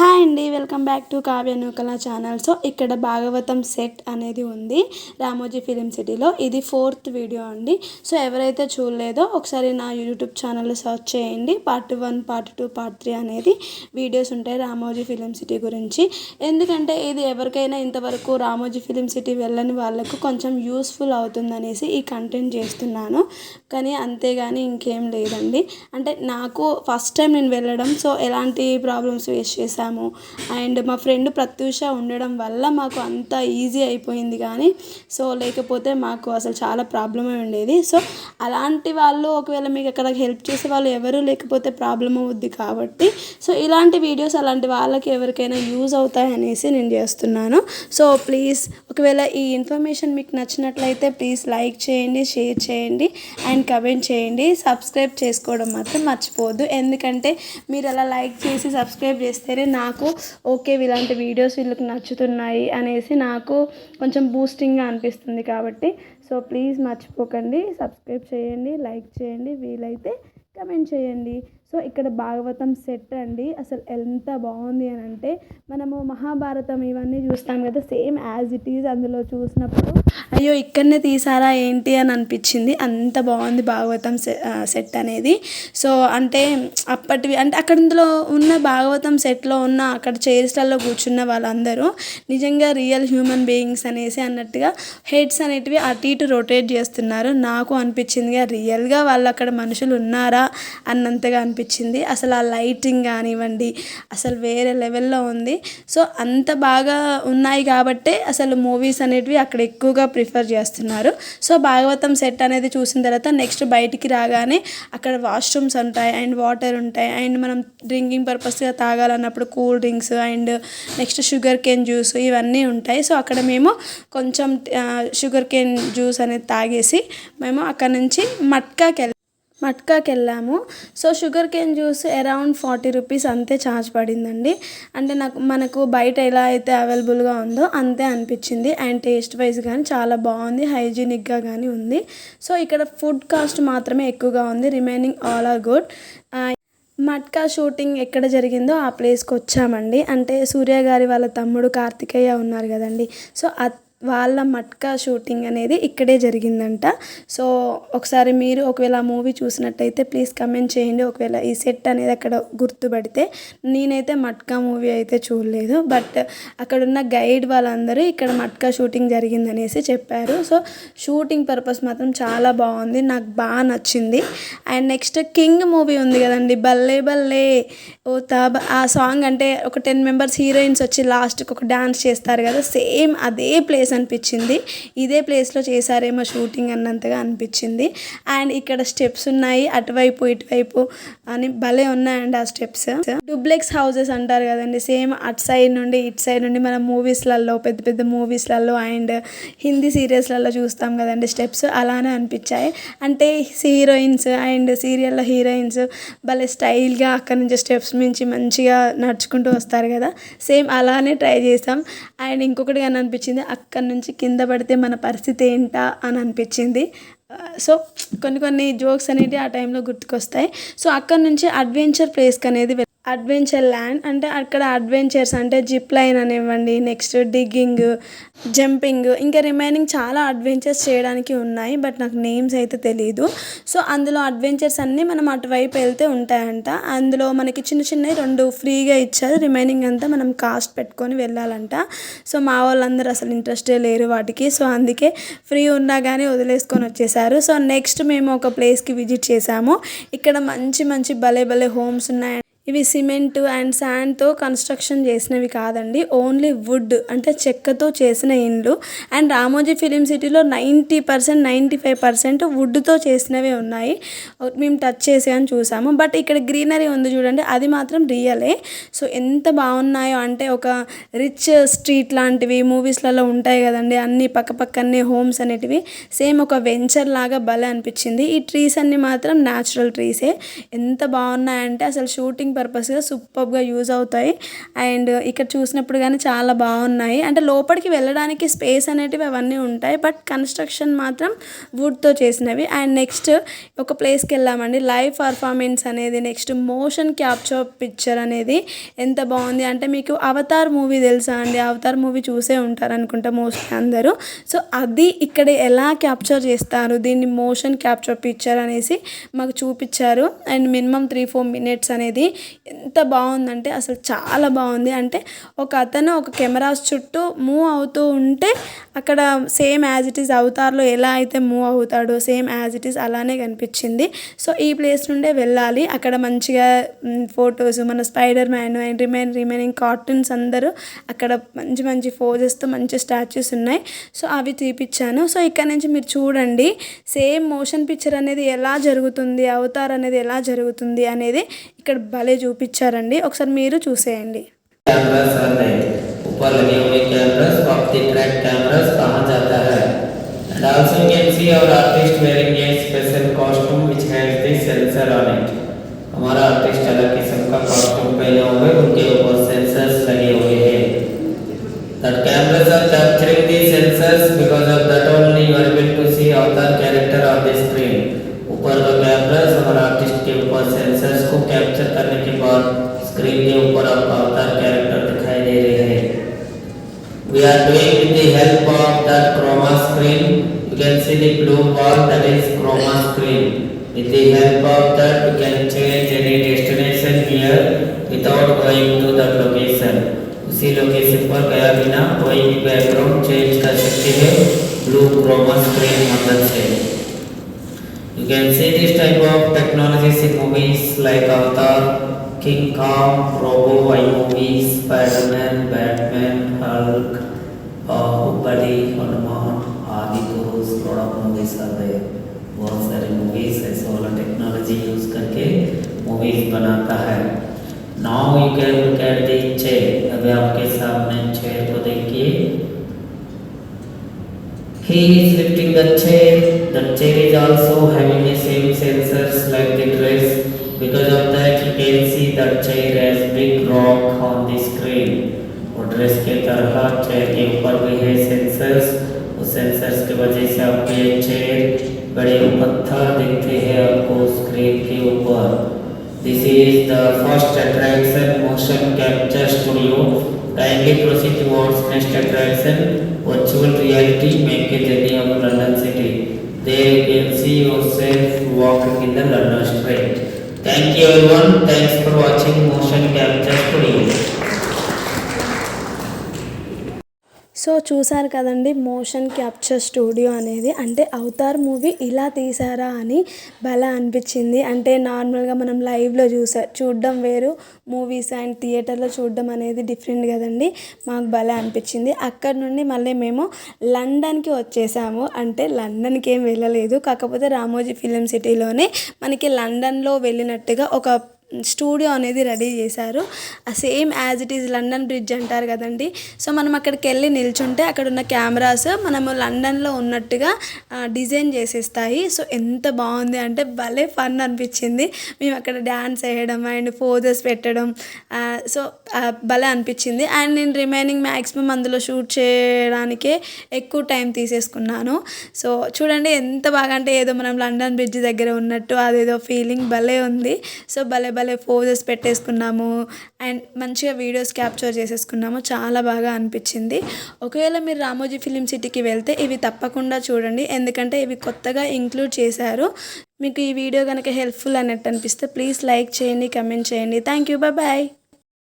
Hi అండి welcome back to Kavya Nukala channel. So ఇక్కడ Bhagavatam set అనేది ఉంది రామోజీ ఫిలిం సిటీలో. ఇది ఫోర్త్ వీడియో అండి. సో ఎవరైతే చూడలేదో ఒకసారి నా యూట్యూబ్ ఛానల్లో సర్చ్ చేయండి. Part one part two part three అనేది వీడియోస్ ఉంటాయి రామోజీ ఫిలిం సిటీ గురించి. ఎందుకంటే ఇది ఎవరికైనా ఇంతవరకు రామోజీ ఫిలిం సిటీ వెళ్ళని వాళ్ళకు కొంచెం యూస్ఫుల్ అవుతుందనేసి ఈ కంటెంట్ చేస్తున్నాను. కానీ అంతేగాని ఇంకేం లేదండి. అంటే నాకు ఫస్ట్ టైం నేను వెళ్ళడం సో ఎలాంటి ప్రాబ్లమ్స్ ఫేస్ చేశాను చేసాము అండ్ మా ఫ్రెండ్ ప్రత్యూష ఉండడం వల్ల మాకు అంత ఈజీ అయిపోయింది కానీ సో లేకపోతే మాకు అసలు చాలా ప్రాబ్లం ఉండేది. సో అలాంటి వాళ్ళు ఒకవేళ మీకు అక్కడ హెల్ప్ చేసే వాళ్ళు ఎవరు లేకపోతే ప్రాబ్లం అవుద్ది కాబట్టి సో ఇలాంటి వీడియోస్ అలాంటి వాళ్ళకి ఎవరికైనా యూజ్ అవుతాయి అనేసి నేను చేస్తున్నాను. సో ప్లీజ్ ఒకవేళ ఈ ఇన్ఫర్మేషన్ మీకు నచ్చినట్లయితే ప్లీజ్ లైక్ చేయండి షేర్ చేయండి అండ్ కమెంట్ చేయండి. సబ్స్క్రైబ్ చేసుకోవడం మాత్రం మర్చిపోవద్దు. ఎందుకంటే మీరు అలా లైక్ చేసి సబ్స్క్రైబ్ చేస్తేనే నాకు ఓకే ఇలాంటి వీడియోస్ వీళ్ళకి నచ్చుతున్నాయి అనేసి నాకు కొంచెం బూస్టింగ్గా అనిపిస్తుంది కాబట్టి. సో ప్లీజ్ మర్చిపోకండి. సబ్స్క్రైబ్ చేయండి లైక్ చేయండి. వీలైతే కమెంట్ చేయండి. సో ఇక్కడ భాగవతం సెట్ అండి. అసలు ఎంత బాగుంది అని అంటే మనము మహాభారతం ఇవన్నీ చూస్తాం కదా సేమ్ యాజ్ ఇట్ ఈజ్ అందులో చూసినప్పుడు అయ్యో ఇక్కడనే తీసారా ఏంటి అని అనిపించింది. అంత బాగుంది భాగవతం సెట్ అనేది. సో అంటే అప్పటివి అంటే అక్కడ ఇందులో ఉన్న భాగవతం సెట్లో ఉన్న అక్కడ చైర్స్లలో కూర్చున్న వాళ్ళందరూ నిజంగా రియల్ హ్యూమన్ బీయింగ్స్ అనేసి అన్నట్టుగా హెడ్స్ అనేటివి అటు ఇటు రొటేట్ చేస్తున్నారు. నాకు అనిపించిందిగా రియల్గా వాళ్ళు అక్కడ మనుషులు ఉన్నారా అన్నంతగా అనిపించింది అనిపించింది. అసలు ఆ లైటింగ్ కానివ్వండి అసలు వేరే లెవెల్లో ఉంది. సో అంత బాగా ఉన్నాయి కాబట్టే అసలు మూవీస్ అనేటివి అక్కడ ఎక్కువగా ప్రిఫర్ చేస్తున్నారు. సో భాగవతం సెట్ అనేది చూసిన తర్వాత నెక్స్ట్ బయటికి రాగానే అక్కడ వాష్రూమ్స్ ఉంటాయి అండ్ వాటర్ ఉంటాయి అండ్ మనం డ్రింకింగ్ పర్పస్గా తాగాలన్నప్పుడు cool drinks and next sugar cane juice ఇవన్నీ ఉంటాయి. సో అక్కడ మేము కొంచెం షుగర్ కేన్ జ్యూస్ అనేది తాగేసి మేము అక్కడ నుంచి మట్కాకి వెళ్ళాం మట్కాకి వెళ్ళాము so sugar cane juice around forty rupees అంతే ఛార్జ్ పడిందండి. అంటే నాకు మనకు బయట ఎలా అయితే అవైలబుల్గా ఉందో అంతే అనిపించింది. అండ్ టేస్ట్ వైజ్ కానీ చాలా బాగుంది. హైజీనిక్గా కానీ ఉంది. సో ఇక్కడ ఫుడ్ కాస్ట్ మాత్రమే ఎక్కువగా ఉంది. Remaining all are good. Matka shooting ఎక్కడ జరిగిందో ఆ ప్లేస్కి వచ్చామండి అంటే సూర్య గారి వాళ్ళ తమ్ముడు కార్తికేయ ఉన్నారు కదండి. సో వాళ్ళ మట్కా షూటింగ్ అనేది ఇక్కడే జరిగిందంట. సో ఒకసారి మీరు ఒకవేళ ఆ మూవీ చూసినట్టయితే ప్లీజ్ కమెంట్ చేయండి. ఒకవేళ ఈ సెట్ అనేది అక్కడ గుర్తుపడితే నేనైతే మట్కా మూవీ అయితే చూడలేదు. బట్ అక్కడున్న గైడ్ వాళ్ళందరూ ఇక్కడ మట్కా షూటింగ్ జరిగిందనేసి చెప్పారు. సో షూటింగ్ పర్పస్ మాత్రం చాలా బాగుంది. నాకు బాగా నచ్చింది. అండ్ నెక్స్ట్ కింగ్ మూవీ ఉంది కదండి. బల్లే బల్లే. ఓ తాబ ఆ సాంగ్ అంటే ఒక టెన్ మెంబర్స్ హీరోయిన్స్ వచ్చి లాస్ట్కి ఒక డ్యాన్స్ చేస్తారు కదా. సేమ్ అదే ప్లేస్ ప్లేస్ అనిపించింది. ఇదే ప్లేస్లో చేశారేమో షూటింగ్ అన్నంతగా అనిపించింది. అండ్ ఇక్కడ స్టెప్స్ ఉన్నాయి. అటువైపు ఇటువైపు అని భలే ఉన్నాయండి ఆ స్టెప్స్ డూప్లెక్స్ హౌసెస్ అంటారు కదండి. సేమ్ అటు సైడ్ నుండి ఇటు సైడ్ నుండి మన మూవీస్లలో పెద్ద పెద్ద మూవీస్లలో అండ్ హిందీ సీరియల్స్లలో చూస్తాం కదండి స్టెప్స్ అలానే అనిపించాయి. అంటే హీరోయిన్స్ అండ్ సీరియల్లో హీరోయిన్స్ భలే స్టైల్గా అక్కడ నుంచి స్టెప్స్ మించి మంచిగా నడుచుకుంటూ వస్తారు కదా. సేమ్ అలానే ట్రై చేసాం. అండ్ ఇంకొకటి కానీ అనిపించింది అక్కడ అక్కడ నుంచి కింద పడితే మన పరిస్థితి ఏంటా అని అనిపించింది. సో కొన్ని కొన్ని జోక్స్ అనేవి ఆ టైంలో గుర్తుకొస్తాయి. సో అక్కడ నుంచి అడ్వెంచర్ ప్లేస్కి అనేది అడ్వెంచర్ ల్యాండ్ అంటే అక్కడ అడ్వెంచర్స్ అంటే జిప్ లైన్ అనివ్వండి నెక్స్ట్ డిగ్గింగ్ జంపింగ్ ఇంకా రిమైనింగ్ చాలా అడ్వెంచర్స్ చేయడానికి ఉన్నాయి బట్ నాకు నేమ్స్ అయితే తెలియదు సో అందులో అడ్వెంచర్స్ అన్నీ మనం అటువైపు వెళ్తే ఉంటాయంట. అందులో మనకి చిన్న చిన్నవి రెండు ఫ్రీగా ఇచ్చారు. రిమైనింగ్ అంతా మనం కాస్ట్ పెట్టుకొని వెళ్ళాలంట. సో మా వాళ్ళందరూ అసలు ఇంట్రెస్టే లేరు వాటికి. సో అందుకే ఫ్రీ ఉన్నా కానీ వదిలేసుకొని వచ్చేసారు. సో నెక్స్ట్ మేము ఒక ప్లేస్కి విజిట్ చేసాము. ఇక్కడ మంచి మంచి భలే భలే హోమ్స్ ఉన్నాయి ఇవి సిమెంట్ అండ్ శాండ్తో కన్స్ట్రక్షన్ చేసినవి కాదండి. ఓన్లీ వుడ్ అంటే చెక్కతో చేసిన ఇండ్లు. అండ్ రామోజీ ఫిలిం సిటీలో ninety percent ninety five percent వుడ్తో చేసినవే ఉన్నాయి. మేము టచ్ చేసి అని చూసాము. బట్ ఇక్కడ గ్రీనరీ ఉంది చూడండి అది మాత్రం రియలే. సో ఎంత బాగున్నాయో అంటే ఒక రిచ్ స్ట్రీట్ లాంటివి మూవీస్లలో ఉంటాయి కదండి అన్ని పక్క పక్కనే హోమ్స్ అనేటివి. సేమ్ ఒక వెంచర్ లాగా భలే అనిపించింది. ఈ ట్రీస్ అన్ని మాత్రం న్యాచురల్ ట్రీసే. ఎంత బాగున్నాయంటే అసలు షూటింగ్ పర్పస్గా సూపర్గా యూజ్ అవుతాయి. అండ్ ఇక్కడ చూసినప్పుడు కానీ చాలా బాగున్నాయి. అంటే లోపలికి వెళ్ళడానికి స్పేస్ అనేటివి అవన్నీ ఉంటాయి. బట్ కన్స్ట్రక్షన్ మాత్రం వుడ్తో చేసినవి. అండ్ నెక్స్ట్ ఒక ప్లేస్కి వెళ్ళామండి. లైవ్ పర్ఫార్మెన్స్ అనేది నెక్స్ట్ మోషన్ క్యాప్చర్ పిక్చర్ అనేది ఎంత బాగుంది అంటే మీకు అవతార్ మూవీ తెలుసా అండి? అవతార్ మూవీ చూసే ఉంటారు అనుకుంటా మోస్ట్లీ అందరూ. సో అది ఇక్కడ ఎలా క్యాప్చర్ చేస్తారు? దీన్ని మోషన్ క్యాప్చర్ పిక్చర్ అనేసి మాకు చూపించారు. And minimum three four minutes అనేది ఎంత బాగుందంటే అసలు చాలా బాగుంది. అంటే ఒక అతను ఒక కెమెరాస్ చుట్టూ మూవ్ అవుతూ ఉంటే అక్కడ సేమ్ యాజ్ ఇట్ ఈస్ అవతార్లో ఎలా అయితే మూవ్ అవుతాడో సేమ్ యాజ్ ఇట్ ఈస్ అలానే కనిపించింది. సో ఈ ప్లేస్ నుండే వెళ్ళాలి. అక్కడ మంచిగా ఫొటోస్ మన spider man and remain remaining cartoons అందరూ అక్కడ మంచి మంచి ఫోజెస్తో మంచి స్టాచ్యూస్ ఉన్నాయి. సో అవి తీపిచ్చాను. సో ఇక్కడ నుంచి మీరు చూడండి సేమ్ మోషన్ పిక్చర్ అనేది ఎలా జరుగుతుంది అవతార్ అనేది ఎలా జరుగుతుంది అనేది ఇక్కడ భలే చూపించారండి ఒకసారి మీరు చూసేయండి कैमरास आ रहे ऊपर लगे हुए cameras of the track cameras कहा जाता है and also you can see our artist wearing a special costume which has the sensor on it हमारा आर्टिस्ट अलग किस्म का कॉस्ट्यूम पहने हुए उनके ऊपर सेंसर्स लगे हुए हैं that cameras are capturing the sensors because of that only you are able to see avatar character on the screen ऊपर का कैमरास हमारा आर्टिस्ट के ऊपर सेंसर्स को कैप्चर करने के बाद स्क्रीन के ऊपर आपका अवतार कैरेक्टर दिखाई दे रहे हैं। We are doing with the help of the chroma screen you can see the blue ball that is chroma screen with the help of that you can change any destination here without going to the location उसी location पर गया बिना कोई भी background change कर सकते हैं blue Croma screen मदद से। You can see this type of technologies in movies like Avatar, King Kong Robo IOB Spiderman, Batman, Hulk, Baahubali, Hanuman Adipurush product movies कर रहे बहुत सारे मूवीज़ है सोलर टेक्नोलॉजी यूज़ करके मूवीज़ बनाता है। Now you can look at the chair अभी आपके सामने चेयर को देखिए। He is lifting the chair. The chair is also having the same sensors like the dress Because of that, you can see that chair has big rock on the screen. और dress के तरह chair के ऊपर भी है sensors उस sensors की वजह से आपको ये चेयर बड़े पत्थर दिखते हैं आपको स्क्रीन के ऊपर this is the first attraction motion capture studio kindly proceed towards next attraction virtual reality make a journey of london city there you can see yourself walking in the london street thank you everyone. Thanks for watching motion capture studio so చూసారు కదండి motion capture studio అనేది. అంటే Avatar movie ఇలా తీసారా అని భలే అనిపించింది. అంటే నార్మల్గా మనం లైవ్లో చూసా చూడడం వేరు మూవీస్ అండ్ థియేటర్లో చూడడం అనేది డిఫరెంట్ కదండి. మాకు భలే అనిపించింది. అక్కడ నుండి మళ్ళీ మేము లండన్కి వచ్చేసాము. అంటే లండన్కి ఏం వెళ్ళలేదు. కాకపోతే రామోజీ ఫిలిం సిటీలోనే మనకి లండన్లో వెళ్ళినట్టుగా ఒక స్టూడియో అనేది రెడీ చేశారు. ఆ same as it is London Bridge అంటారు కదండి. సో మనం అక్కడికి వెళ్ళి నిల్చుంటే అక్కడ ఉన్న కెమెరాస్ మనము లండన్లో ఉన్నట్టుగా డిజైన్ చేసేస్తాయి. సో ఎంత బాగుంది అంటే భలే ఫన్ అనిపించింది. మేము అక్కడ డ్యాన్స్ వేయడం అండ్ ఫోజెస్ పెట్టడం సో భలే అనిపించింది. అండ్ నేను రిమైనింగ్ మ్యాక్సిమం అందులో షూట్ చేయడానికే ఎక్కువ టైం తీసేసుకున్నాను. సో చూడండి ఎంత బాగా అంటే ఏదో మనం లండన్ బ్రిడ్జ్ దగ్గర ఉన్నట్టు అదేదో ఫీలింగ్ భలే ఉంది. సో భలే భలే ఫోజెస్ పెట్టేసుకున్నాము. అండ్ మంచిగా వీడియోస్ క్యాప్చర్ చేసేసుకున్నాము. చాలా బాగా అనిపించింది. ఒకవేళ మీరు రామోజీ ఫిలిం సిటీకి వెళ్తే ఇవి తప్పకుండా చూడండి. ఎందుకంటే ఇవి కొత్తగా ఇంక్లూడ్ చేశారు. మీకు ఈ వీడియో కనుక హెల్ప్ఫుల్ అన్నట్టు అనిపిస్తే ప్లీజ్ లైక్ చేయండి కమెంట్ చేయండి. Thank you bye